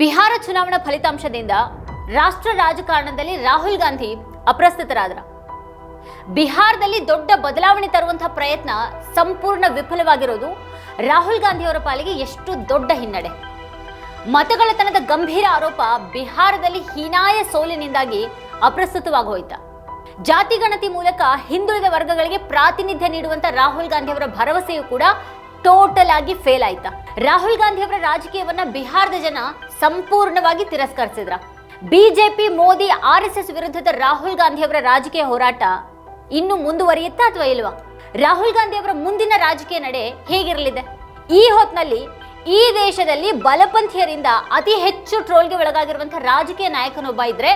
ಬಿಹಾರ ಚುನಾವಣಾ ಫಲಿತಾಂಶದಿಂದ ರಾಷ್ಟ್ರ ರಾಜಕಾರಣದಲ್ಲಿ ರಾಹುಲ್ ಗಾಂಧಿ ಅಪ್ರಸ್ತುತರಾದ್ರ. ಬಿಹಾರದಲ್ಲಿ ದೊಡ್ಡ ಬದಲಾವಣೆ ತರುವಂತಹ ಪ್ರಯತ್ನ ಸಂಪೂರ್ಣ ವಿಫಲವಾಗಿರೋದು ರಾಹುಲ್ ಗಾಂಧಿ ಅವರ ಪಾಲಿಗೆ ಎಷ್ಟು ದೊಡ್ಡ ಹಿನ್ನಡೆ. ಮತಗಳತನದ ಗಂಭೀರ ಆರೋಪ ಬಿಹಾರದಲ್ಲಿ ಹೀನಾಯ ಸೋಲಿನಿಂದಾಗಿ ಅಪ್ರಸ್ತುತವಾಗೋಯ್ತ ಜಾತಿ ಗಣತಿ ಮೂಲಕ ಹಿಂದುಳಿದ ವರ್ಗಗಳಿಗೆ ಪ್ರಾತಿನಿಧ್ಯ ನೀಡುವಂತ ರಾಹುಲ್ ಗಾಂಧಿ ಅವರ ಭರವಸೆಯು ಕೂಡ ಟೋಟಲ್ ಆಗಿ ಫೇಲ್ ಆಯ್ತಾ. ರಾಹುಲ್ ಗಾಂಧಿ ಅವರ ರಾಜಕೀಯವನ್ನ ಬಿಹಾರದ ಜನ ಸಂಪೂರ್ಣವಾಗಿ ತಿರಸ್ಕರಿಸಿದ್ರ. BJP, Modi, R S S ವಿರುದ್ಧದ ರಾಹುಲ್ ಗಾಂಧಿಯವರ ರಾಜಕೀಯ ಹೋರಾಟ ಇನ್ನು ಮುಂದುವರಿಯುತ್ತಾ ಅಥವಾ ಇಲ್ವಾ? ರಾಹುಲ್ ಗಾಂಧಿ ಅವರ ಮುಂದಿನ ರಾಜಕೀಯ ನಡೆ ಹೇಗಿರಲಿದೆ? ಈ ಹೊತ್ತಿನಲ್ಲಿ ಈ ದೇಶದಲ್ಲಿ ಬಲಪಂಥೀಯರಿಂದ ಅತಿ ಹೆಚ್ಚು ಟ್ರೋಲ್ಗೆ ಒಳಗಾಗಿರುವಂತಹ ರಾಜಕೀಯ ನಾಯಕನೊಬ್ಬ ಇದ್ರೆ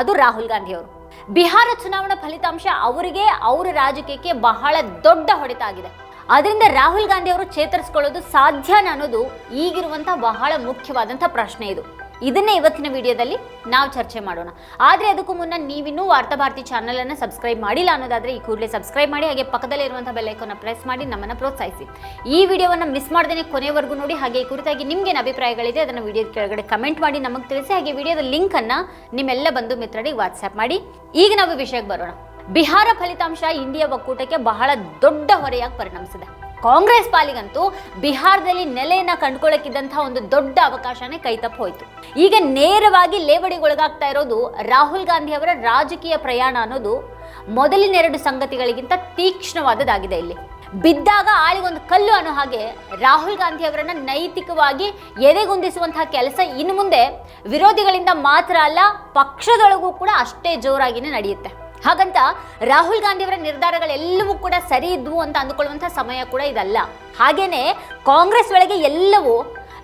ಅದು ರಾಹುಲ್ ಗಾಂಧಿ ಅವರು ಬಿಹಾರ ಚುನಾವಣಾ ಫಲಿತಾಂಶ ಅವರಿಗೆ, ಅವರ ರಾಜಕೀಯಕ್ಕೆ ಬಹಳ ದೊಡ್ಡ ಹೊಡೆತ ಆಗಿದೆ. ಅದರಿಂದ ರಾಹುಲ್ ಗಾಂಧಿ ಅವರು ಚೇತರಿಸ್ಕೊಳ್ಳೋದು ಸಾಧ್ಯನ ಅನ್ನೋದು ಈಗಿರುವಂತಹ ಬಹಳ ಮುಖ್ಯವಾದಂತಹ ಪ್ರಶ್ನೆ ಇದು. ಇದನ್ನೇ ಇವತ್ತಿನ ವಿಡಿಯೋದಲ್ಲಿ ನಾವು ಚರ್ಚೆ ಮಾಡೋಣ. ಆದರೆ ಅದಕ್ಕೂ ಮುನ್ನ ನೀವಿನ್ನೂ ವಾರ್ತಾಭಾರತಿ ಚಾನಲ್ ಅನ್ನು ಸಬ್ಸ್ಕ್ರೈಬ್ ಮಾಡಿಲ್ಲ ಅನ್ನೋದಾದ್ರೆ ಈ ಕೂಡಲೇ ಸಬ್ಸ್ಕ್ರೈಬ್ ಮಾಡಿ, ಹಾಗೆ ಪಕ್ಕದಲ್ಲೇ ಇರುವಂತಹ ಬೆಲ್ ಐಕಾನ್ ಪ್ರೆಸ್ ಮಾಡಿ ನಮ್ಮನ್ನು ಪ್ರೋತ್ಸಾಹಿಸಿ. ಈ ವಿಡಿಯೋವನ್ನು ಮಿಸ್ ಮಾಡ್ದೇ ಕೊನೆವರೆಗೂ ನೋಡಿ, ಹಾಗೆ ಈ ಕುರಿತಾಗಿ ನಿಮ್ಗೇನು ಅಭಿಪ್ರಾಯಗಳಿದೆ ಅದನ್ನು ವಿಡಿಯೋದ ಕೆಳಗಡೆ ಕಮೆಂಟ್ ಮಾಡಿ ನಮಗೆ ತಿಳಿಸಿ, ಹಾಗೆ ವಿಡಿಯೋದ ಲಿಂಕ್ ಅನ್ನ ನಿಮ್ಮೆಲ್ಲ ಬಂಧು ಮಿತ್ರರಿಗೆ ವಾಟ್ಸ್ಆ್ಯಪ್ ಮಾಡಿ. ಈಗ ನಾವು ವಿಷಯಕ್ಕೆ ಬರೋಣ. ಬಿಹಾರ ಫಲಿತಾಂಶ ಇಂಡಿಯಾ ಒಕ್ಕೂಟಕ್ಕೆ ಬಹಳ ದೊಡ್ಡ ಹೊರೆಯಾಗಿ ಪರಿಣಮಿಸಿದೆ. ಕಾಂಗ್ರೆಸ್ ಪಾಲಿಗಂತೂ ಬಿಹಾರದಲ್ಲಿ ನೆಲೆಯನ್ನ ಕಂಡುಕೊಳ್ಳಕ್ಕಿದ್ದಂತಹ ಒಂದು ದೊಡ್ಡ ಅವಕಾಶನೇ ಕೈತಪ್ಪು ಹೋಯ್ತು. ಈಗ ನೇರವಾಗಿ ಲೇವಡಿಗೊಳಗಾಗ್ತಾ ಇರೋದು ರಾಹುಲ್ ಗಾಂಧಿ ಅವರ ರಾಜಕೀಯ ಪ್ರಯಾಣ ಅನ್ನೋದು ಮೊದಲಿನೆರಡು ಸಂಗತಿಗಳಿಗಿಂತ ತೀಕ್ಷ್ಣವಾದದ್ದಾಗಿದೆ ಇಲ್ಲಿ. ಬಿದ್ದಾಗ ಆಳಿಗೊಂದು ಕಲ್ಲು ಅನ್ನೋ ಹಾಗೆ ರಾಹುಲ್ ಗಾಂಧಿ ಅವರನ್ನ ನೈತಿಕವಾಗಿ ಎದೆಗುಂದಿಸುವಂತಹ ಕೆಲಸ ಇನ್ನು ಮುಂದೆ ವಿರೋಧಿಗಳಿಂದ ಮಾತ್ರ ಅಲ್ಲ, ಪಕ್ಷದೊಳಗೂ ಕೂಡ ಅಷ್ಟೇ ಜೋರಾಗಿನೇ ನಡೆಯುತ್ತೆ. ಹಾಗಂತ ರಾಹುಲ್ ಗಾಂಧಿ ಅವರ ನಿರ್ಧಾರಗಳೆಲ್ಲವೂ ಕೂಡ ಸರಿ ಇದ್ವು ಅಂತ ಅಂದುಕೊಳ್ಳುವಂತಹ ಸಮಯ ಕೂಡ ಇದಲ್ಲ. ಹಾಗೇನೆ ಕಾಂಗ್ರೆಸ್ ಒಳಗೆ ಎಲ್ಲವೂ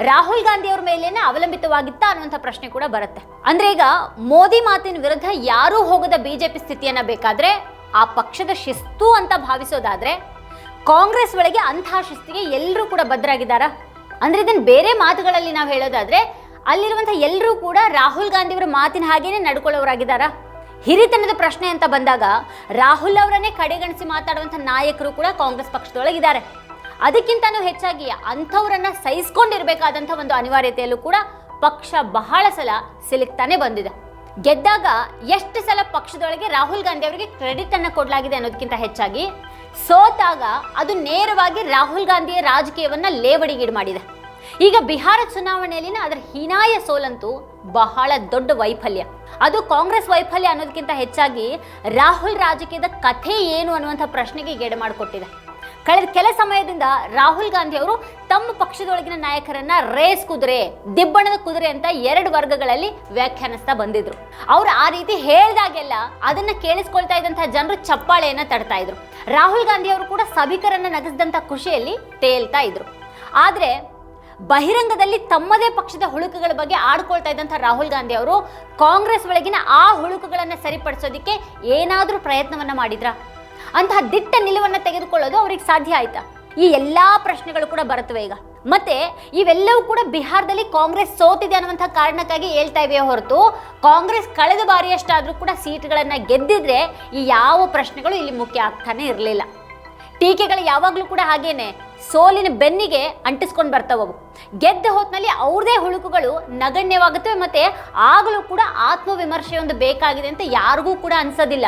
ರಾಹುಲ್ ಗಾಂಧಿ ಅವರ ಮೇಲೇನೆ ಅವಲಂಬಿತವಾಗಿತ್ತಾ ಅನ್ನುವಂಥ ಪ್ರಶ್ನೆ ಕೂಡ ಬರುತ್ತೆ. ಅಂದ್ರೆ ಈಗ ಮೋದಿ ಮಾತಿನ ವಿರುದ್ಧ ಯಾರೂ ಹೋಗದ ಬಿಜೆಪಿ ಸ್ಥಿತಿಯನ್ನ ಬೇಕಾದ್ರೆ ಆ ಪಕ್ಷದ ಶಿಸ್ತು ಅಂತ ಭಾವಿಸೋದಾದ್ರೆ ಕಾಂಗ್ರೆಸ್ ಒಳಗೆ ಅಂತಹ ಶಿಸ್ತಿಗೆ ಎಲ್ಲರೂ ಕೂಡ ಬದ್ಧರಾಗಿದ್ದಾರಾ ಅಂದ್ರೆ ಇದನ್ನ ಬೇರೆ ಮಾತುಗಳಲ್ಲಿ ನಾವು ಹೇಳೋದಾದ್ರೆ ಅಲ್ಲಿರುವಂಥ ಎಲ್ಲರೂ ಕೂಡ ರಾಹುಲ್ ಗಾಂಧಿ ಅವರ ಮಾತಿನ ಹಾಗೇನೆ ನಡ್ಕೊಳ್ಳೋರಾಗಿದ್ದಾರಾ? ಹಿರಿತನದ ಪ್ರಶ್ನೆ ಅಂತ ಬಂದಾಗ ರಾಹುಲ್ ಅವರನ್ನೇ ಕಡೆಗಣಿಸಿ ಮಾತಾಡುವಂಥ ನಾಯಕರು ಕೂಡ ಕಾಂಗ್ರೆಸ್ ಪಕ್ಷದೊಳಗಿದ್ದಾರೆ. ಅದಕ್ಕಿಂತನೂ ಹೆಚ್ಚಾಗಿ ಅಂಥವ್ರನ್ನ ಸಹಿಸ್ಕೊಂಡಿರಬೇಕಾದಂಥ ಒಂದು ಅನಿವಾರ್ಯತೆಯಲ್ಲೂ ಕೂಡ ಪಕ್ಷ ಬಹಳ ಸಲ ಸಿಲುಕ್ತಾನೆ ಬಂದಿದೆ. ಗೆದ್ದಾಗ ಎಷ್ಟು ಸಲ ಪಕ್ಷದೊಳಗೆ ರಾಹುಲ್ ಗಾಂಧಿ ಅವರಿಗೆ ಕ್ರೆಡಿಟ್ ಅನ್ನು ಕೊಡಲಾಗಿದೆ ಅನ್ನೋದಕ್ಕಿಂತ ಹೆಚ್ಚಾಗಿ ಸೋತಾಗ ಅದು ನೇರವಾಗಿ ರಾಹುಲ್ ಗಾಂಧಿಯ ರಾಜಕೀಯವನ್ನ ಲೇವಡಿಗೀಡು ಮಾಡಿದೆ. ಈಗ ಬಿಹಾರ ಚುನಾವಣೆಯಲ್ಲಿನ ಅದರ ಹೀನಾಯ ಸೋಲಂತೂ ಬಹಳ ದೊಡ್ಡ ವೈಫಲ್ಯ. ಅದು ಕಾಂಗ್ರೆಸ್ ವೈಫಲ್ಯ ಅನ್ನೋದಕ್ಕಿಂತ ಹೆಚ್ಚಾಗಿ ರಾಹುಲ್ ರಾಜಕೀಯದ ಕಥೆ ಏನು ಅನ್ನುವಂಥ ಪ್ರಶ್ನೆಗೆ ಗೆಡೆ ಮಾಡಿಕೊಟ್ಟಿದೆ. ಕಳೆದ ಕೆಲ ಸಮಯದಿಂದ ರಾಹುಲ್ ಗಾಂಧಿ ಅವರು ತಮ್ಮ ಪಕ್ಷದೊಳಗಿನ ನಾಯಕರನ್ನ ರೇಸ್ ಕುದುರೆ, ದಿಬ್ಬಣದ ಕುದುರೆ ಅಂತ ಎರಡು ವರ್ಗಗಳಲ್ಲಿ ವ್ಯಾಖ್ಯಾನಿಸ್ತಾ ಬಂದಿದ್ರು. ಅವ್ರು ಆ ರೀತಿ ಹೇಳಿದಾಗೆಲ್ಲ ಅದನ್ನ ಕೇಳಿಸ್ಕೊಳ್ತಾ ಇದ್ದಂತಹ ಜನರು ಚಪ್ಪಾಳೆಯನ್ನ ತಡ್ತಾ ಇದ್ರು. ರಾಹುಲ್ ಗಾಂಧಿ ಅವರು ಕೂಡ ಸಭಿಕರನ್ನ ನಗಿಸಿದಂತ ಖುಷಿಯಲ್ಲಿ ತೇಲ್ತಾ ಇದ್ರು. ಆದ್ರೆ ಬಹಿರಂಗದಲ್ಲಿ ತಮ್ಮದೇ ಪಕ್ಷದ ಹುಳುಕುಗಳ ಬಗ್ಗೆ ಆಡ್ಕೊಳ್ತಾ ಇದ್ದಂಥ ರಾಹುಲ್ ಗಾಂಧಿ ಅವರು ಕಾಂಗ್ರೆಸ್ ಒಳಗಿನ ಆ ಹುಳುಕುಗಳನ್ನು ಸರಿಪಡಿಸೋದಕ್ಕೆ ಏನಾದರೂ ಪ್ರಯತ್ನವನ್ನು ಮಾಡಿದ್ರ? ಅಂತಹ ದಿಟ್ಟ ನಿಲುವನ್ನು ತೆಗೆದುಕೊಳ್ಳೋದು ಅವ್ರಿಗೆ ಸಾಧ್ಯ ಆಯ್ತಾ? ಈ ಎಲ್ಲ ಪ್ರಶ್ನೆಗಳು ಕೂಡ ಬರುತ್ತವೆ ಈಗ. ಮತ್ತೆ ಇವೆಲ್ಲವೂ ಕೂಡ ಬಿಹಾರದಲ್ಲಿ ಕಾಂಗ್ರೆಸ್ ಸೋತಿದೆ ಅನ್ನುವಂಥ ಕಾರಣಕ್ಕಾಗಿ ಹೇಳ್ತಾ ಇವೆ ಹೊರತು, ಕಾಂಗ್ರೆಸ್ ಕಳೆದ ಬಾರಿಯಷ್ಟಾದರೂ ಕೂಡ ಸೀಟ್ಗಳನ್ನು ಗೆದ್ದಿದ್ರೆ ಈ ಯಾವ ಪ್ರಶ್ನೆಗಳು ಇಲ್ಲಿ ಮುಖ್ಯ ಆಗ್ತಾನೆ ಇರಲಿಲ್ಲ. ಟೀಕೆಗಳು ಯಾವಾಗಲೂ ಕೂಡ ಹಾಗೇನೆ. ಸೋಲಿನ ಬೆನ್ನಿಗೆ ಅಂಟಿಸ್ಕೊಂಡು ಬರ್ತಾವವು ಗೆದ್ದ ಹೊತ್ತಿನಲ್ಲಿ ಅವ್ರದೇ ಹುಳುಕುಗಳು ನಗಣ್ಯವಾಗುತ್ತವೆ ಮತ್ತೆ ಆಗಲೂ ಕೂಡ ಆತ್ಮವಿಮರ್ಶೆ ಒಂದು ಬೇಕಾಗಿದೆ ಅಂತ ಯಾರಿಗೂ ಕೂಡ ಅನ್ಸೋದಿಲ್ಲ.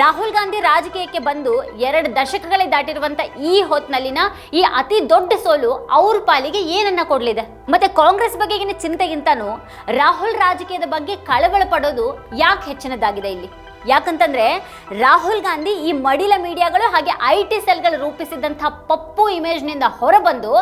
ರಾಹುಲ್ ಗಾಂಧಿ ರಾಜಕೀಯಕ್ಕೆ ಬಂದು ಎರಡು ದಶಕಗಳೇ ದಾಟಿರುವಂತ ಈ ಹೊತ್ತಿನಲ್ಲಿನ ಈ ಅತಿ ದೊಡ್ಡ ಸೋಲು ಅವ್ರ ಪಾಲಿಗೆ ಏನನ್ನ ಕೊಡ್ಲಿದೆ? ಮತ್ತೆ ಕಾಂಗ್ರೆಸ್ ಬಗೆಗಿನ ಚಿಂತೆಗಿಂತನೂ ರಾಹುಲ್ ರಾಜಕೀಯದ ಬಗ್ಗೆ ಕಳವಳ ಪಡೋದು ಯಾಕೆ ಹೆಚ್ಚಿನದಾಗಿದೆ ಇಲ್ಲಿ? ಯಾಕಂತಂದ್ರೆ ರಾಹುಲ್ ಗಾಂಧಿ ಈ ಮಡಿಲ ಮೀಡಿಯಾಗಳು ಹಾಗೆ ಐ ಟಿ ಸೆಲ್ಗಳು ರೂಪಿಸಿದಂತಹ ಪಪ್ಪು ಇಮೇಜ್ನಿಂದ ಹೊರಬಂದು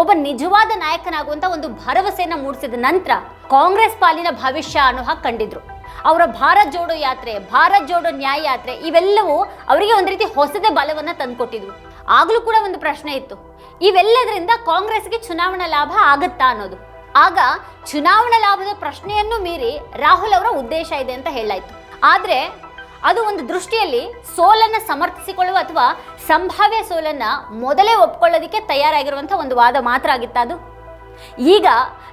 ಒಬ್ಬ ನಿಜವಾದ ನಾಯಕನಾಗುವಂಥ ಒಂದು ಭರವಸೆಯನ್ನ ಮೂಡಿಸಿದ ನಂತರ ಕಾಂಗ್ರೆಸ್ ಪಾಲಿನ ಭವಿಷ್ಯ ಅನ್ನೋ ಹಾಗೆ ಕಂಡಿದ್ರು. ಅವರ ಭಾರತ್ ಜೋಡೋ ಯಾತ್ರೆ, ಭಾರತ್ ಜೋಡೋ ನ್ಯಾಯ ಯಾತ್ರೆ ಇವೆಲ್ಲವೂ ಅವರಿಗೆ ಒಂದು ರೀತಿ ಹೊಸದೇ ಬಲವನ್ನ ತಂದುಕೊಟ್ಟಿದ್ರು. ಆಗಲೂ ಕೂಡ ಒಂದು ಪ್ರಶ್ನೆ ಇತ್ತು. ಇವೆಲ್ಲದರಿಂದ ಕಾಂಗ್ರೆಸ್ಗೆ ಚುನಾವಣಾ ಲಾಭ ಆಗುತ್ತಾ ಅನ್ನೋದು. ಆಗ ಚುನಾವಣಾ ಲಾಭದ ಪ್ರಶ್ನೆಯನ್ನು ಮೀರಿ ರಾಹುಲ್ ಅವರ ಉದ್ದೇಶ ಇದೆ ಅಂತ ಹೇಳಾಯ್ತು ಆದ್ರೆ ಅದು ಒಂದು ದೃಷ್ಟಿಯಲ್ಲಿ ಸೋಲನ್ನು ಸಮರ್ಥಿಸಿಕೊಳ್ಳುವ ಅಥವಾ ಸಂಭಾವ್ಯ ಸೋಲನ್ನು ಮೊದಲೇ ಒಪ್ಕೊಳ್ಳೋದಕ್ಕೆ ತಯಾರಾಗಿರುವಂಥ ಒಂದು ವಾದ ಮಾತ್ರ ಆಗಿತ್ತ ಅದು? ಈಗ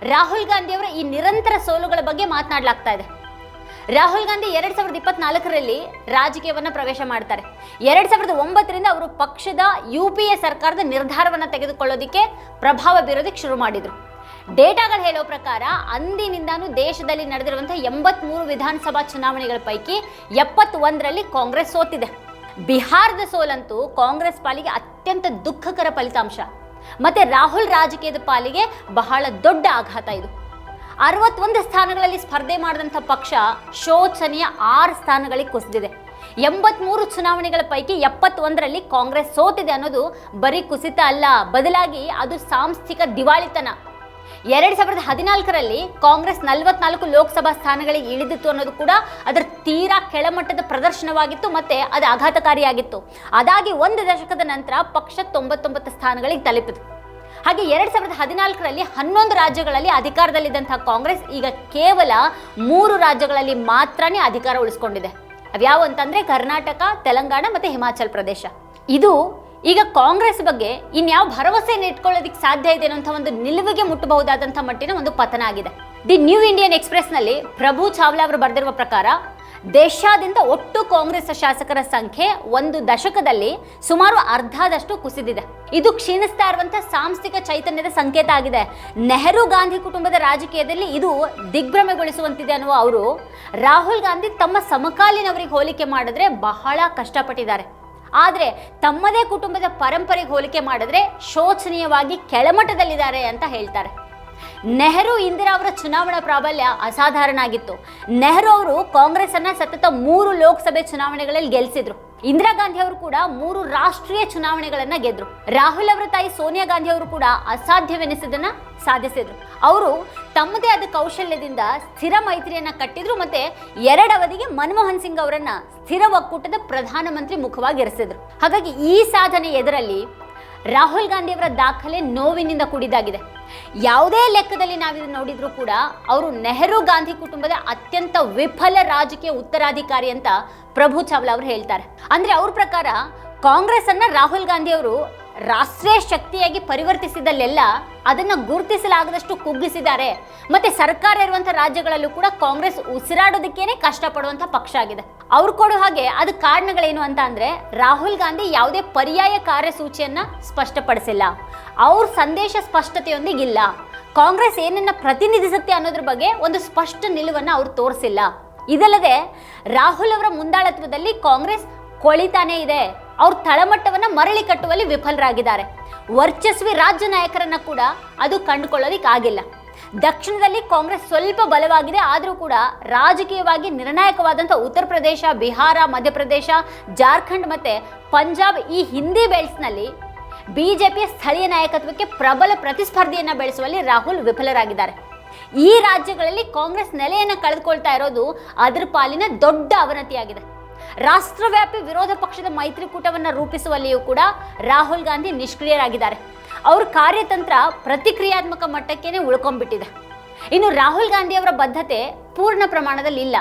ರಾಹುಲ್ ಗಾಂಧಿ ಅವರ ಈ ನಿರಂತರ ಸೋಲುಗಳ ಬಗ್ಗೆ ಮಾತನಾಡಲಾಗ್ತಾ ಇದೆ. ರಾಹುಲ್ ಗಾಂಧಿ ಎರಡು ಸಾವಿರದ ಇಪ್ಪತ್ನಾಲ್ಕರಲ್ಲಿ ರಾಜಕೀಯವನ್ನ ಪ್ರವೇಶ ಮಾಡ್ತಾರೆ. ಎರಡು ಸಾವಿರದ ಒಂಬತ್ತರಿಂದ ಅವರು ಪಕ್ಷದ ಯು ಪಿ ಎ ಸರ್ಕಾರದ ನಿರ್ಧಾರವನ್ನ ತೆಗೆದುಕೊಳ್ಳೋದಕ್ಕೆ ಪ್ರಭಾವ ಬೀರೋದಕ್ಕೆ ಶುರು ಮಾಡಿದ್ರು. ಡೇಟಾಗಳು ಹೇಳೋ ಪ್ರಕಾರ ಅಂದಿನಿಂದಾನು ದೇಶದಲ್ಲಿ ನಡೆದಿರುವಂತಹ ಎಂಬತ್ಮೂರು ವಿಧಾನಸಭಾ ಚುನಾವಣೆಗಳ ಪೈಕಿ ಎಪ್ಪತ್ತೊಂದರಲ್ಲಿ ಕಾಂಗ್ರೆಸ್ ಸೋತಿದೆ. ಬಿಹಾರದ ಸೋಲಂತೂ ಕಾಂಗ್ರೆಸ್ ಪಾಲಿಗೆ ಅತ್ಯಂತ ದುಃಖಕರ ಫಲಿತಾಂಶ. ಮತ್ತೆ ರಾಹುಲ್ ರಾಜಕೀಯದ ಪಾಲಿಗೆ ಬಹಳ ದೊಡ್ಡ ಆಘಾತ ಇದು. ಅರವತ್ತೊಂದು ಸ್ಥಾನಗಳಲ್ಲಿ ಸ್ಪರ್ಧೆ ಮಾಡಿದಂಥ ಪಕ್ಷ ಶೋಚನೀಯ ಆರು ಸ್ಥಾನಗಳಿಗೆ ಕುಸಿದಿದೆ. ಎಂಬತ್ಮೂರು ಚುನಾವಣೆಗಳ ಪೈಕಿ ಎಪ್ಪತ್ತೊಂದರಲ್ಲಿ ಕಾಂಗ್ರೆಸ್ ಸೋತಿದೆ ಅನ್ನೋದು ಬರೀ ಕುಸಿತ ಅಲ್ಲ, ಬದಲಾಗಿ ಅದು ಸಾಂಸ್ಥಿಕ ದಿವಾಳಿತನ. ಎರಡ್ ಸಾವಿರದ ಹದಿನಾಲ್ಕರಲ್ಲಿ ಕಾಂಗ್ರೆಸ್ ನಲವತ್ನಾಲ್ಕು ಲೋಕಸಭಾ ಸ್ಥಾನಗಳಿಗೆ ಇಳಿದಿತ್ತು ಅನ್ನೋದು ಕೂಡ ಅದರ ತೀರಾ ಕೆಳಮಟ್ಟದ ಪ್ರದರ್ಶನವಾಗಿತ್ತು ಮತ್ತೆ ಅದು ಆಘಾತಕಾರಿಯಾಗಿತ್ತು. ಅದಾಗಿ ಒಂದು ದಶಕದ ನಂತರ ಪಕ್ಷ ತೊಂಬತ್ತೊಂಬತ್ತು ಸ್ಥಾನಗಳಿಗೆ ತಲುಪಿತು. ಹಾಗೆ ಎರಡ್ ಸಾವಿರದ ಹದಿನಾಲ್ಕರಲ್ಲಿ ಹನ್ನೊಂದು ರಾಜ್ಯಗಳಲ್ಲಿ ಅಧಿಕಾರದಲ್ಲಿದ್ದಂತಹ ಕಾಂಗ್ರೆಸ್ ಈಗ ಕೇವಲ ಮೂರು ರಾಜ್ಯಗಳಲ್ಲಿ ಮಾತ್ರನೇ ಅಧಿಕಾರ ಉಳಿಸ್ಕೊಂಡಿದೆ. ಅವ್ಯಾವು ಅಂತಂದ್ರೆ ಕರ್ನಾಟಕ, ತೆಲಂಗಾಣ ಮತ್ತೆ ಹಿಮಾಚಲ್ ಪ್ರದೇಶ. ಇದು ಈಗ ಕಾಂಗ್ರೆಸ್ ಬಗ್ಗೆ ಇನ್ಯಾವ ಭರವಸೆಯನ್ನು ಇಟ್ಕೊಳ್ಳೋದಕ್ಕೆ ಸಾಧ್ಯ ಇದೆ ಅನ್ನೋಂಥ ಒಂದು ನಿಲುವಿಗೆ ಮುಟ್ಟಬಹುದಾದಂಥ ಮಟ್ಟಿನ ಒಂದು ಪತನ ಆಗಿದೆ. ದಿ ನ್ಯೂ ಇಂಡಿಯನ್ ಎಕ್ಸ್ಪ್ರೆಸ್ನಲ್ಲಿ ಪ್ರಭು ಚಾವ್ಲಾ ಅವರು ಬರೆದಿರುವ ಪ್ರಕಾರ, ದೇಶಾದ್ಯಂತ ಒಟ್ಟು ಕಾಂಗ್ರೆಸ್ ಶಾಸಕರ ಸಂಖ್ಯೆ ಒಂದು ದಶಕದಲ್ಲಿ ಸುಮಾರು ಅರ್ಧದಷ್ಟು ಕುಸಿದಿದೆ. ಇದು ಕ್ಷೀಣಿಸ್ತಾ ಇರುವಂತಹ ಸಾಂಸ್ಥಿಕ ಚೈತನ್ಯದ ಸಂಕೇತ ಆಗಿದೆ. ನೆಹರು ಗಾಂಧಿ ಕುಟುಂಬದ ರಾಜಕೀಯದಲ್ಲಿ ಇದು ದಿಗ್ಭ್ರಮೆಗೊಳಿಸುವಂತಿದೆ ಅನ್ನುವ ಅವರು ರಾಹುಲ್ ಗಾಂಧಿ ತಮ್ಮ ಸಮಕಾಲೀನವರಿಗೆ ಹೋಲಿಕೆ ಮಾಡಿದ್ರೆ ಬಹಳ ಕಷ್ಟಪಟ್ಟಿದ್ದಾರೆ. ಆದರೆ ತಮ್ಮದೇ ಕುಟುಂಬದ ಪರಂಪರೆಗೆ ಹೋಲಿಕೆ ಮಾಡಿದ್ರೆ ಶೋಚನೀಯವಾಗಿ ಕೆಳಮಟ್ಟದಲ್ಲಿದ್ದಾರೆ ಅಂತ ಹೇಳ್ತಾರೆ. ನೆಹರು ಇಂದಿರಾ ಅವರ ಚುನಾವಣಾ ಪ್ರಾಬಲ್ಯ ಅಸಾಧಾರಣ ಆಗಿತ್ತು. ನೆಹರು ಅವರು ಕಾಂಗ್ರೆಸ್ ಅನ್ನ ಸತತ ಮೂರು ಲೋಕಸಭೆ ಚುನಾವಣೆಗಳಲ್ಲಿ ಗೆಲ್ಲಿಸಿದ್ರು ಇಂದಿರಾ ಗಾಂಧಿ ಅವರು ಕೂಡ ಮೂರು ರಾಷ್ಟ್ರೀಯ ಚುನಾವಣೆಗಳನ್ನ ಗೆದ್ರು. ರಾಹುಲ್ ಅವರ ತಾಯಿ ಸೋನಿಯಾ ಗಾಂಧಿ ಅವರು ಕೂಡ ಅಸಾಧ್ಯವೆನಿಸಿದನ್ನ ಸಾಧಿಸಿದ್ರು. ಅವರು ತಮ್ಮದೇ ಆದ ಕೌಶಲ್ಯದಿಂದ ಸ್ಥಿರ ಮೈತ್ರಿಯನ್ನ ಕಟ್ಟಿದ್ರು ಮತ್ತೆ ಎರಡವಧಿಗೆ ಮನಮೋಹನ್ ಸಿಂಗ್ ಅವರನ್ನ ಸ್ಥಿರ ಒಕ್ಕೂಟದ ಪ್ರಧಾನಮಂತ್ರಿ ಮುಖವಾಗಿ ಇರಿಸಿದ್ರು ಹಾಗಾಗಿ ಈ ಸಾಧನೆ ಎದುರಲ್ಲಿ ರಾಹುಲ್ ಗಾಂಧಿ ಅವರ ದಾಖಲೆ ನೋವಿನಿಂದ ಕೂಡಿದಾಗಿದೆ ಯಾವುದೇ ಲೆಕ್ಕದಲ್ಲಿ ನಾವಿದನ್ನು ನೋಡಿದರೂ ಕೂಡ ಅವರು ನೆಹರು ಗಾಂಧಿ ಕುಟುಂಬದ ಅತ್ಯಂತ ವಿಫಲ ರಾಜಕೀಯ ಉತ್ತರಾಧಿಕಾರಿ ಅಂತ ಪ್ರಭು ಚಾವ್ಲಾ ಅವರು ಹೇಳ್ತಾರೆ. ಅಂದ್ರೆ ಅವ್ರ ಪ್ರಕಾರ ಕಾಂಗ್ರೆಸ್ಸನ್ನು ರಾಹುಲ್ ಗಾಂಧಿ ಅವರು ರಾಷ್ಟ್ರೀಯ ಶಕ್ತಿಯಾಗಿ ಪರಿವರ್ತಿಸಿದಲ್ಲೆಲ್ಲ ಅದನ್ನ ಗುರುತಿಸಲಾಗದಷ್ಟು ಕುಗ್ಗಿಸಿದ್ದಾರೆ. ಮತ್ತೆ ಸರ್ಕಾರ ಇರುವಂಥ ರಾಜ್ಯಗಳಲ್ಲೂ ಕೂಡ ಕಾಂಗ್ರೆಸ್ ಉಸಿರಾಡೋದಕ್ಕೇನೆ ಕಷ್ಟಪಡುವಂಥ ಪಕ್ಷ ಆಗಿದೆ. ಅವ್ರು ಕೊಡೋ ಹಾಗೆ ಅದು ಕಾರಣಗಳೇನು ಅಂತ ಅಂದರೆ ರಾಹುಲ್ ಗಾಂಧಿ ಯಾವುದೇ ಪರ್ಯಾಯ ಕಾರ್ಯಸೂಚಿಯನ್ನ ಸ್ಪಷ್ಟಪಡಿಸಿಲ್ಲ. ಅವ್ರ ಸಂದೇಶ ಸ್ಪಷ್ಟತೆಯೊಂದಿಗಿಲ್ಲ ಕಾಂಗ್ರೆಸ್ ಏನನ್ನ ಪ್ರತಿನಿಧಿಸುತ್ತೆ ಅನ್ನೋದ್ರ ಬಗ್ಗೆ ಒಂದು ಸ್ಪಷ್ಟ ನಿಲುವನ್ನ ಅವ್ರು ತೋರಿಸಿಲ್ಲ. ಇದಲ್ಲದೆ ರಾಹುಲ್ ಅವರ ಮುಂದಾಳತ್ವದಲ್ಲಿ ಕಾಂಗ್ರೆಸ್ ಕೊಳಿತಾನೇ ಇದೆ. ಅವ್ರ ತಳಮಟ್ಟವನ್ನ ಮರಳಿ ಕಟ್ಟುವಲ್ಲಿ ವಿಫಲರಾಗಿದ್ದಾರೆ. ವರ್ಚಸ್ವಿ ರಾಜ್ಯ ನಾಯಕರನ್ನ ಕೂಡ ಅದು ಕಂಡುಕೊಳ್ಳೋದಿಕ್ ಆಗಿಲ್ಲ ದಕ್ಷಿಣದಲ್ಲಿ ಕಾಂಗ್ರೆಸ್ ಸ್ವಲ್ಪ ಬಲವಾಗಿದೆ, ಆದರೂ ಕೂಡ ರಾಜಕೀಯವಾಗಿ ನಿರ್ಣಾಯಕವಾದಂಥ ಉತ್ತರ ಪ್ರದೇಶ, ಬಿಹಾರ, ಮಧ್ಯಪ್ರದೇಶ, ಜಾರ್ಖಂಡ್ ಮತ್ತೆ ಪಂಜಾಬ್ ಈ ಹಿಂದಿ ಬೆಲ್ಟ್ಸ್ನಲ್ಲಿ ಪಿಯ ಸ್ಥಳೀಯ ನಾಯಕತ್ವಕ್ಕೆ ಪ್ರಬಲ ಪ್ರತಿಸ್ಪರ್ಧಿಯನ್ನು ಬೆಳೆಸುವಲ್ಲಿ ರಾಹುಲ್ ವಿಫಲರಾಗಿದ್ದಾರೆ. ಈ ರಾಜ್ಯಗಳಲ್ಲಿ ಕಾಂಗ್ರೆಸ್ ನೆಲೆಯನ್ನು ಕಳೆದುಕೊಳ್ತಾ ಇರೋದು ಅದರ ಪಾಲಿನ ದೊಡ್ಡ ಅವನತಿಯಾಗಿದೆ. ರಾಷ್ಟ್ರವ್ಯಾಪಿ ವಿರೋಧ ಪಕ್ಷದ ಮೈತ್ರಿಕೂಟವನ್ನು ರೂಪಿಸುವಲ್ಲಿಯೂ ಕೂಡ ರಾಹುಲ್ ಗಾಂಧಿ ನಿಷ್ಕ್ರಿಯರಾಗಿದ್ದಾರೆ. ಅವ್ರ ಕಾರ್ಯತಂತ್ರ ಪ್ರತಿಕ್ರಿಯಾತ್ಮಕ ಮಟ್ಟಕ್ಕೇನೆ ಉಳ್ಕೊಂಡ್ಬಿಟ್ಟಿದೆ. ಇನ್ನು ರಾಹುಲ್ ಗಾಂಧಿ ಅವರ ಬದ್ಧತೆ ಪೂರ್ಣ ಪ್ರಮಾಣದಲ್ಲಿ ಇಲ್ಲ.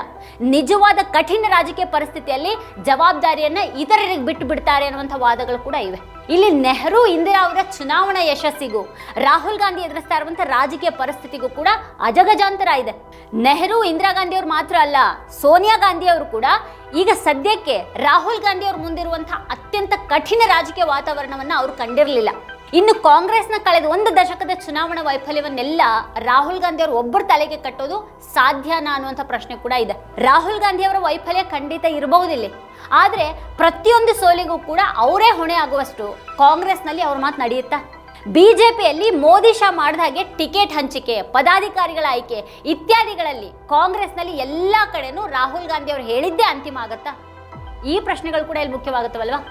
ನಿಜವಾದ ಕಠಿಣ ರಾಜಕೀಯ ಪರಿಸ್ಥಿತಿಯಲ್ಲಿ ಜವಾಬ್ದಾರಿಯನ್ನ ಇತರರಿಗೆ ಬಿಟ್ಟು ಬಿಡ್ತಾರೆ ಅನ್ನುವಂಥ ವಾದಗಳು ಕೂಡ ಇವೆ. ಇಲ್ಲಿ ನೆಹರು, ಇಂದಿರಾ ಅವರ ಚುನಾವಣಾ ಯಶಸ್ಸಿಗೂ, ರಾಹುಲ್ ಗಾಂಧಿ ಎದುರಿಸ್ತಾ ಇರುವಂಥ ರಾಜಕೀಯ ಪರಿಸ್ಥಿತಿಗೂ ಕೂಡ ಅಜಗಜಾಂತರ ಇದೆ. ನೆಹರು, ಇಂದಿರಾ ಗಾಂಧಿ ಅವರು ಮಾತ್ರ ಅಲ್ಲ, ಸೋನಿಯಾ ಗಾಂಧಿ ಅವರು ಕೂಡ ಈಗ ಸದ್ಯಕ್ಕೆ ರಾಹುಲ್ ಗಾಂಧಿ ಅವ್ರ ಮುಂದಿರುವಂತಹ ಅತ್ಯಂತ ಕಠಿಣ ರಾಜಕೀಯ ವಾತಾವರಣವನ್ನು ಅವರು ಕಂಡಿರಲಿಲ್ಲ. ಇನ್ನು ಕಾಂಗ್ರೆಸ್ನ ಕಳೆದ ಒಂದು ದಶಕದ ಚುನಾವಣಾ ವೈಫಲ್ಯವನ್ನೆಲ್ಲ ರಾಹುಲ್ ಗಾಂಧಿ ಅವರು ಒಬ್ಬರ ತಲೆಗೆ ಕಟ್ಟೋದು ಸಾಧ್ಯನಾ ಅನ್ನುವಂಥ ಪ್ರಶ್ನೆ ಕೂಡ ಇದೆ. ರಾಹುಲ್ ಗಾಂಧಿ ಅವರ ವೈಫಲ್ಯ ಖಂಡಿತ ಇರಬಹುದಿಲ್ಲ. ಆದರೆ ಪ್ರತಿಯೊಂದು ಸೋಲಿಗೂ ಕೂಡ ಅವರೇ ಹೊಣೆ ಆಗುವಷ್ಟು ಕಾಂಗ್ರೆಸ್ನಲ್ಲಿ ಅವ್ರ ಮಾತು ನಡೆಯುತ್ತಾ? ಬಿಜೆಪಿಯಲ್ಲಿ ಮೋದಿ ಶಾ ಮಾಡಿದ ಹಾಗೆ ಟಿಕೆಟ್ ಹಂಚಿಕೆ, ಪದಾಧಿಕಾರಿಗಳ ಆಯ್ಕೆ ಇತ್ಯಾದಿಗಳಲ್ಲಿ ಕಾಂಗ್ರೆಸ್ನಲ್ಲಿ ಎಲ್ಲ ಕಡೆನೂ ರಾಹುಲ್ ಗಾಂಧಿ ಅವರು ಹೇಳಿದ್ದೇ ಅಂತಿಮ ಆಗತ್ತಾ? ಈ ಪ್ರಶ್ನೆಗಳು ಕೂಡ ಇಲ್ಲಿ ಮುಖ್ಯವಾಗುತ್ತವಲ್ವಾ?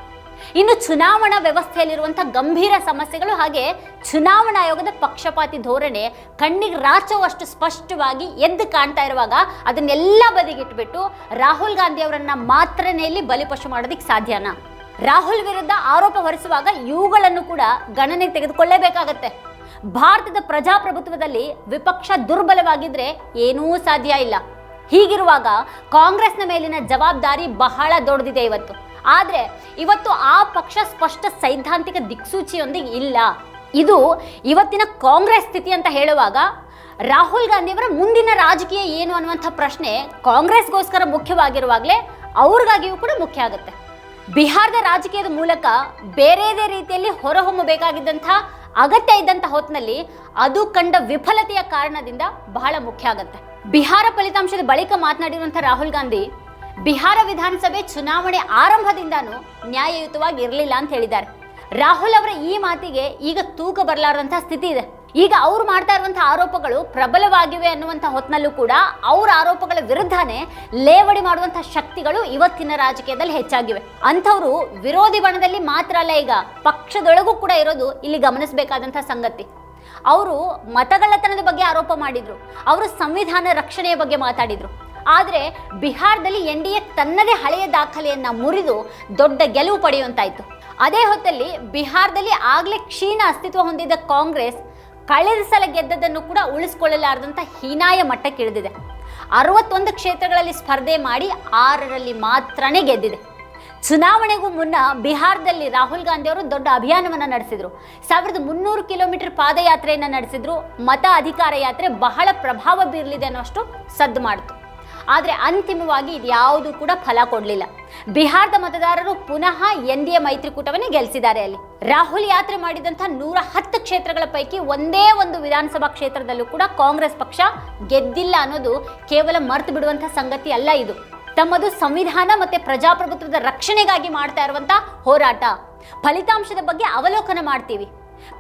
ಇನ್ನು ಚುನಾವಣಾ ವ್ಯವಸ್ಥೆಯಲ್ಲಿರುವಂಥ ಗಂಭೀರ ಸಮಸ್ಯೆಗಳು ಹಾಗೆ ಚುನಾವಣಾ ಆಯೋಗದ ಪಕ್ಷಪಾತಿ ಧೋರಣೆ, ಕಣ್ಣಿಗೆ ರಾಚುವಷ್ಟು ಸ್ಪಷ್ಟವಾಗಿ ಎದ್ದು ಕಾಣ್ತಾ ಇರುವಾಗ ಅದನ್ನೆಲ್ಲ ಬದಿಗಿಟ್ಬಿಟ್ಟು ರಾಹುಲ್ ಗಾಂಧಿ ಅವರನ್ನ ಮಾತ್ರನೇ ಇಲ್ಲಿ ಬಲಿಪಶು ಮಾಡೋದಕ್ಕೆ ಸಾಧ್ಯನಾ? ರಾಹುಲ್ ವಿರುದ್ಧ ಆರೋಪ ಹೊರಿಸುವಾಗ ಇವುಗಳನ್ನು ಕೂಡ ಗಣನೆಗೆ ತೆಗೆದುಕೊಳ್ಳೇಬೇಕಾಗತ್ತೆ. ಭಾರತದ ಪ್ರಜಾಪ್ರಭುತ್ವದಲ್ಲಿ ವಿಪಕ್ಷ ದುರ್ಬಲವಾಗಿದ್ರೆ ಏನೂ ಸಾಧ್ಯ ಇಲ್ಲ. ಹೀಗಿರುವಾಗ ಕಾಂಗ್ರೆಸ್ನ ಮೇಲಿನ ಜವಾಬ್ದಾರಿ ಬಹಳ ದೊಡ್ಡದಿದೆ ಇವತ್ತು. ಆದರೆ ಇವತ್ತು ಆ ಪಕ್ಷ ಸ್ಪಷ್ಟ ಸೈದ್ಧಾಂತಿಕ ದಿಕ್ಸೂಚಿಯೊಂದಿಗೆ ಇಲ್ಲ. ಇದು ಇವತ್ತಿನ ಕಾಂಗ್ರೆಸ್ ಸ್ಥಿತಿ ಅಂತ ಹೇಳುವಾಗ ರಾಹುಲ್ ಗಾಂಧಿಯವರ ಮುಂದಿನ ರಾಜಕೀಯ ಏನು ಅನ್ನುವಂಥ ಪ್ರಶ್ನೆ ಕಾಂಗ್ರೆಸ್ಗೋಸ್ಕರ ಮುಖ್ಯವಾಗಿರುವಾಗಲೇ ಅವ್ರಿಗಾಗಿಯೂ ಕೂಡ ಮುಖ್ಯ ಆಗುತ್ತೆ. ಬಿಹಾರದ ರಾಜಕೀಯದ ಮೂಲಕ ಬೇರೆದೇ ರೀತಿಯಲ್ಲಿ ಹೊರಹೊಮ್ಮಬೇಕಾಗಿದ್ದಂಥ ಅಗತ್ಯ ಇದ್ದಂಥ ಹೊತ್ತಿನಲ್ಲಿ ಅದು ಕಂಡ ವಿಫಲತೆಯ ಕಾರಣದಿಂದ ಬಹಳ ಮುಖ್ಯ ಆಗುತ್ತೆ. ಬಿಹಾರ ಫಲಿತಾಂಶದ ಬಳಿಕ ಮಾತನಾಡಿರುವಂಥ ರಾಹುಲ್ ಗಾಂಧಿ ಬಿಹಾರ ವಿಧಾನಸಭೆ ಚುನಾವಣೆ ಆರಂಭದಿಂದಾನು ನ್ಯಾಯಯುತವಾಗಿ ಇರಲಿಲ್ಲ ಅಂತ ಹೇಳಿದ್ದಾರೆ. ರಾಹುಲ್ ಅವರ ಈ ಮಾತಿಗೆ ಈಗ ತೂಕ ಬರಲಾರದಂಥ ಸ್ಥಿತಿ ಇದೆ. ಈಗ ಅವ್ರು ಮಾಡ್ತಾ ಇರುವಂತಹ ಆರೋಪಗಳು ಪ್ರಬಲವಾಗಿವೆ ಅನ್ನುವಂಥ ಹೊತ್ತಿನಲ್ಲೂ ಕೂಡ ಅವ್ರ ಆರೋಪಗಳ ವಿರುದ್ಧನೇ ಲೇವಡಿ ಮಾಡುವಂತಹ ಶಕ್ತಿಗಳು ಇವತ್ತಿನ ರಾಜಕೀಯದಲ್ಲಿ ಹೆಚ್ಚಾಗಿವೆ. ಅಂಥವ್ರು ವಿರೋಧಿ ಬಣದಲ್ಲಿ ಮಾತ್ರ ಅಲ್ಲ ಈಗ ಪಕ್ಷದೊಳಗೂ ಕೂಡ ಇರೋದು ಇಲ್ಲಿ ಗಮನಿಸಬೇಕಾದಂತಹ ಸಂಗತಿ. ಅವರು ಮತಗಳ್ಳತನದ ಬಗ್ಗೆ ಆರೋಪ ಮಾಡಿದ್ರು. ಅವರು ಸಂವಿಧಾನ ರಕ್ಷಣೆಯ ಬಗ್ಗೆ ಮಾತಾಡಿದ್ರು. ಆದರೆ ಬಿಹಾರದಲ್ಲಿ ಎನ್ ಡಿ ಎ ತನ್ನದೇ ಹಳೆಯ ದಾಖಲೆಯನ್ನು ಮುರಿದು ದೊಡ್ಡ ಗೆಲುವು ಪಡೆಯುವಂತಾಯಿತು. ಅದೇ ಹೊತ್ತಲ್ಲಿ ಬಿಹಾರದಲ್ಲಿ ಆಗಲೇ ಕ್ಷೀಣ ಅಸ್ತಿತ್ವ ಹೊಂದಿದ್ದ ಕಾಂಗ್ರೆಸ್ ಕಳೆದ ಸಲ ಗೆದ್ದದನ್ನು ಕೂಡ ಉಳಿಸ್ಕೊಳ್ಳಲಾರದಂಥ ಹೀನಾಯ ಮಟ್ಟಕ್ಕಿಳಿದಿದೆ ಅರವತ್ತೊಂದು ಕ್ಷೇತ್ರಗಳಲ್ಲಿ ಸ್ಪರ್ಧೆ ಮಾಡಿ ಆರರಲ್ಲಿ ಮಾತ್ರನೇ ಗೆದ್ದಿದೆ. ಚುನಾವಣೆಗೂ ಮುನ್ನ ಬಿಹಾರದಲ್ಲಿ ರಾಹುಲ್ ಗಾಂಧಿ ಅವರು ದೊಡ್ಡ ಅಭಿಯಾನವನ್ನು ನಡೆಸಿದರು. ಸಾವಿರದ ಮುನ್ನೂರು ಕಿಲೋಮೀಟರ್ ಪಾದಯಾತ್ರೆಯನ್ನು ನಡೆಸಿದ್ರು. ಮತ ಅಧಿಕಾರ ಯಾತ್ರೆ ಬಹಳ ಪ್ರಭಾವ ಬೀರಲಿದೆ ಅನ್ನೋಷ್ಟು ಸದ್ದು ಮಾಡಿತು. ಆದರೆ ಅಂತಿಮವಾಗಿ ಇದ್ಯಾವುದು ಕೂಡ ಫಲ ಕೊಡಲಿಲ್ಲ. ಬಿಹಾರದ ಮತದಾರರು ಪುನಃ ಎನ್ ಡಿ ಎ ಮೈತ್ರಿಕೂಟವನ್ನೇ ಗೆಲ್ಲಿಸಿದ್ದಾರೆ ಅಲ್ಲಿ. ರಾಹುಲ್ ಯಾತ್ರೆ ಮಾಡಿದಂಥ ನೂರ ಹತ್ತು ಕ್ಷೇತ್ರಗಳ ಪೈಕಿ ಒಂದೇ ಒಂದು ವಿಧಾನಸಭಾ ಕ್ಷೇತ್ರದಲ್ಲೂ ಕೂಡ ಕಾಂಗ್ರೆಸ್ ಪಕ್ಷ ಗೆದ್ದಿಲ್ಲ ಅನ್ನೋದು ಕೇವಲ ಮರೆತು ಬಿಡುವಂಥ ಸಂಗತಿ ಅಲ್ಲ ಇದು. ತಮ್ಮದು ಸಂವಿಧಾನ ಮತ್ತೆ ಪ್ರಜಾಪ್ರಭುತ್ವದ ರಕ್ಷಣೆಗಾಗಿ ಮಾಡ್ತಾ ಇರುವಂಥ ಹೋರಾಟ. ಫಲಿತಾಂಶದ ಬಗ್ಗೆ ಅವಲೋಕನ ಮಾಡ್ತೀವಿ.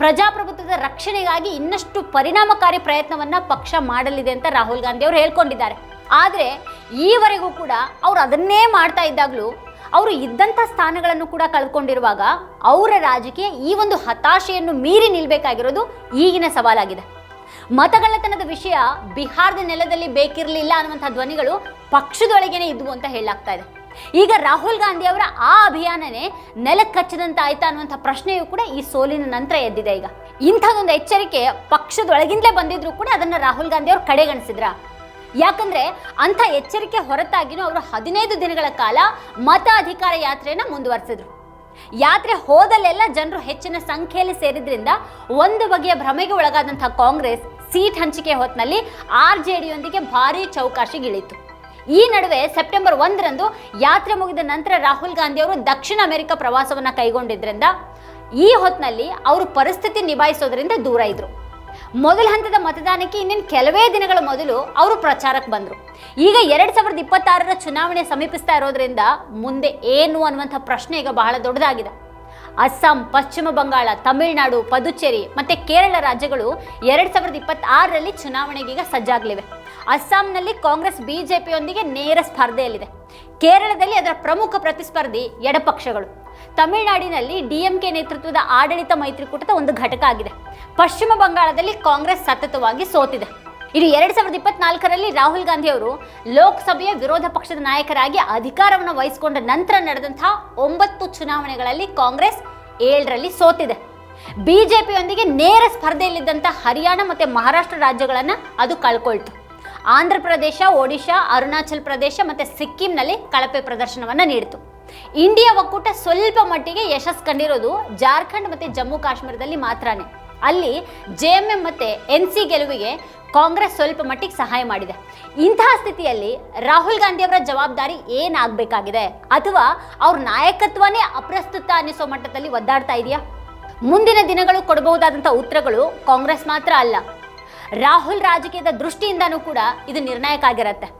ಪ್ರಜಾಪ್ರಭುತ್ವದ ರಕ್ಷಣೆಗಾಗಿ ಇನ್ನಷ್ಟು ಪರಿಣಾಮಕಾರಿ ಪ್ರಯತ್ನವನ್ನ ಪಕ್ಷ ಮಾಡಲಿದೆ ಅಂತ ರಾಹುಲ್ ಗಾಂಧಿ ಅವರು ಹೇಳ್ಕೊಂಡಿದ್ದಾರೆ. ಆದರೆ ಈವರೆಗೂ ಕೂಡ ಅವರು ಅದನ್ನೇ ಮಾಡ್ತಾ ಇದ್ದಾಗಲೂ ಅವರು ಇದ್ದಂಥ ಸ್ಥಾನಗಳನ್ನು ಕೂಡ ಕಳ್ಕೊಂಡಿರುವಾಗ ಅವರ ರಾಜಕೀಯ ಈ ಒಂದು ಹತಾಶೆಯನ್ನು ಮೀರಿ ನಿಲ್ಲಬೇಕಾಗಿರೋದು ಈಗಿನ ಸವಾಲಾಗಿದೆ. ಮತಗಳ್ಳತನದ ವಿಷಯ ಬಿಹಾರದ ನೆಲದಲ್ಲಿ ಬೇಕಿರಲಿಲ್ಲ ಅನ್ನುವಂಥ ಧ್ವನಿಗಳು ಪಕ್ಷದೊಳಗೇನೆ ಇದ್ವು ಅಂತ ಹೇಳಲಾಗ್ತಾ ಇದೆ. ಈಗ ರಾಹುಲ್ ಗಾಂಧಿ ಅವರ ಆ ಅಭಿಯಾನನೇ ನೆಲಕ್ಕೆ ಕಚ್ಚದಂತ ಆಯ್ತಾ ಅನ್ನುವಂಥ ಪ್ರಶ್ನೆಯೂ ಕೂಡ ಈ ಸೋಲಿನ ನಂತರ ಎದ್ದಿದೆ ಈಗ. ಇಂಥದ್ದೊಂದು ಎಚ್ಚರಿಕೆ ಪಕ್ಷದೊಳಗಿಂದಲೇ ಬಂದಿದ್ರು ಕೂಡ ಅದನ್ನು ರಾಹುಲ್ ಗಾಂಧಿ ಅವರು ಕಡೆಗಣಿಸಿದ್ರ? ಯಾಕಂದ್ರೆ ಅಂಥ ಎಚ್ಚರಿಕೆ ಹೊರತಾಗಿನೂ ಅವರು ಹದಿನೈದು ದಿನಗಳ ಕಾಲ ಮತ ಅಧಿಕಾರ ಯಾತ್ರೆಯನ್ನ ಮುಂದುವರೆಸಿದ್ರು. ಯಾತ್ರೆ ಹೋದಲ್ಲೆಲ್ಲ ಜನರು ಹೆಚ್ಚಿನ ಸಂಖ್ಯೆಯಲ್ಲಿ ಸೇರಿದ್ರಿಂದ ಒಂದು ಬಗೆಯ ಭ್ರಮೆಗೆ ಒಳಗಾದಂತಹ ಕಾಂಗ್ರೆಸ್ ಸೀಟ್ ಹಂಚಿಕೆ ಹೊತ್ತಿನಲ್ಲಿ ಆರ್ ಜೆ ಡಿಯೊಂದಿಗೆ ಭಾರಿ ಚೌಕಾಶಿಗಿಳಿತು. ಈ ನಡುವೆ ಸೆಪ್ಟೆಂಬರ್ ಒಂದರಂದು ಯಾತ್ರೆ ಮುಗಿದ ನಂತರ ರಾಹುಲ್ ಗಾಂಧಿ ಅವರು ದಕ್ಷಿಣ ಅಮೆರಿಕ ಪ್ರವಾಸವನ್ನ ಕೈಗೊಂಡಿದ್ರಿಂದ ಈ ಹೊತ್ತಿನಲ್ಲಿ ಅವರು ಪರಿಸ್ಥಿತಿ ನಿಭಾಯಿಸೋದ್ರಿಂದ ದೂರ ಇದ್ರು. ಮೊದಲ ಹಂತದ ಮತದಾನಕ್ಕೆ ಇನ್ನೇನು ಕೆಲವೇ ದಿನಗಳ ಮೊದಲು ಅವರು ಪ್ರಚಾರಕ್ಕೆ ಬಂದರು. ಈಗ ಎರಡು ಸಾವಿರದ ಇಪ್ಪತ್ತಾರರ ಚುನಾವಣೆ ಸಮೀಪಿಸ್ತಾ ಇರೋದ್ರಿಂದ ಮುಂದೆ ಏನು ಅನ್ನುವಂಥ ಪ್ರಶ್ನೆ ಈಗ ಬಹಳ ದೊಡ್ಡದಾಗಿದೆ. ಅಸ್ಸಾಂ, ಪಶ್ಚಿಮ ಬಂಗಾಳ, ತಮಿಳುನಾಡು, ಪದುಚೇರಿ ಮತ್ತು ಕೇರಳ ರಾಜ್ಯಗಳು ಎರಡು ಸಾವಿರದ ಇಪ್ಪತ್ತಾರರಲ್ಲಿ ಚುನಾವಣೆಗೀಗ ಸಜ್ಜಾಗಲಿವೆ. ಅಸ್ಸಾಂನಲ್ಲಿ ಕಾಂಗ್ರೆಸ್, ಬಿಜೆಪಿಯೊಂದಿಗೆ ನೇರ ಸ್ಪರ್ಧೆಯಲ್ಲಿದೆ. ಕೇರಳದಲ್ಲಿ ಅದರ ಪ್ರಮುಖ ಪ್ರತಿಸ್ಪರ್ಧಿ ಎಡಪಕ್ಷಗಳು. ತಮಿಳುನಾಡಿನಲ್ಲಿ ಡಿಎಂಕೆ ನೇತೃತ್ವದ ಆಡಳಿತ ಮೈತ್ರಿಕೂಟದ ಒಂದು ಘಟಕ ಆಗಿದೆ. ಪಶ್ಚಿಮ ಬಂಗಾಳದಲ್ಲಿ ಕಾಂಗ್ರೆಸ್ ಸತತವಾಗಿ ಸೋತಿದೆ. ಇದು ಎರಡ್ ಸಾವಿರದ ಇಪ್ಪತ್ನಾಲ್ಕರಲ್ಲಿ ರಾಹುಲ್ ಗಾಂಧಿ ಅವರು ಲೋಕಸಭೆಯ ವಿರೋಧ ಪಕ್ಷದ ನಾಯಕರಾಗಿ ಅಧಿಕಾರವನ್ನು ವಹಿಸಿಕೊಂಡ ನಂತರ ನಡೆದಂತಹ ಒಂಬತ್ತು ಚುನಾವಣೆಗಳಲ್ಲಿ ಕಾಂಗ್ರೆಸ್ ಏಳರಲ್ಲಿ ಸೋತಿದೆ. ಬಿಜೆಪಿಯೊಂದಿಗೆ ನೇರ ಸ್ಪರ್ಧೆಯಲ್ಲಿದ್ದಂಥ ಹರಿಯಾಣ ಮತ್ತು ಮಹಾರಾಷ್ಟ್ರ ರಾಜ್ಯಗಳನ್ನು ಅದು ಕಳ್ಕೊಳ್ತು. ಆಂಧ್ರ ಪ್ರದೇಶ, ಒಡಿಶಾ, ಅರುಣಾಚಲ್ ಪ್ರದೇಶ ಮತ್ತು ಸಿಕ್ಕಿಂನಲ್ಲಿ ಕಳಪೆ ಪ್ರದರ್ಶನವನ್ನು ನೀಡಿತು. ಇಂಡಿಯಾ ಒಕ್ಕೂಟ ಸ್ವಲ್ಪ ಮಟ್ಟಿಗೆ ಯಶಸ್ಸು ಕಂಡಿರೋದು ಜಾರ್ಖಂಡ್ ಮತ್ತು ಜಮ್ಮು ಕಾಶ್ಮೀರದಲ್ಲಿ ಮಾತ್ರನೇ. ಅಲ್ಲಿ ಜೆ ಎಂ ಎಂ ಮತ್ತು ಎನ್ ಸಿ ಗೆಲುವಿಗೆ ಕಾಂಗ್ರೆಸ್ ಸ್ವಲ್ಪ ಮಟ್ಟಿಗೆ ಸಹಾಯ ಮಾಡಿದೆ. ಇಂತಹ ಸ್ಥಿತಿಯಲ್ಲಿ ರಾಹುಲ್ ಗಾಂಧಿ ಅವರ ಜವಾಬ್ದಾರಿ ಏನಾಗಬೇಕಾಗಿದೆ? ಅಥವಾ ಅವ್ರ ನಾಯಕತ್ವನೇ ಅಪ್ರಸ್ತುತ ಅನ್ನಿಸೋ ಮಟ್ಟದಲ್ಲಿ ಒದ್ದಾಡ್ತಾ ಇದೆಯಾ? ಮುಂದಿನ ದಿನಗಳು ಕೊಡಬಹುದಾದಂಥ ಉತ್ತರಗಳು ಕಾಂಗ್ರೆಸ್ ಮಾತ್ರ ಅಲ್ಲ. ರಾಹುಲ್ ರಾಜಕೀಯದ ದೃಷ್ಟಿಯಿಂದನೂ ಕೂಡ ಇದು ನಿರ್ಣಾಯಕ ಆಗಿರುತ್ತೆ.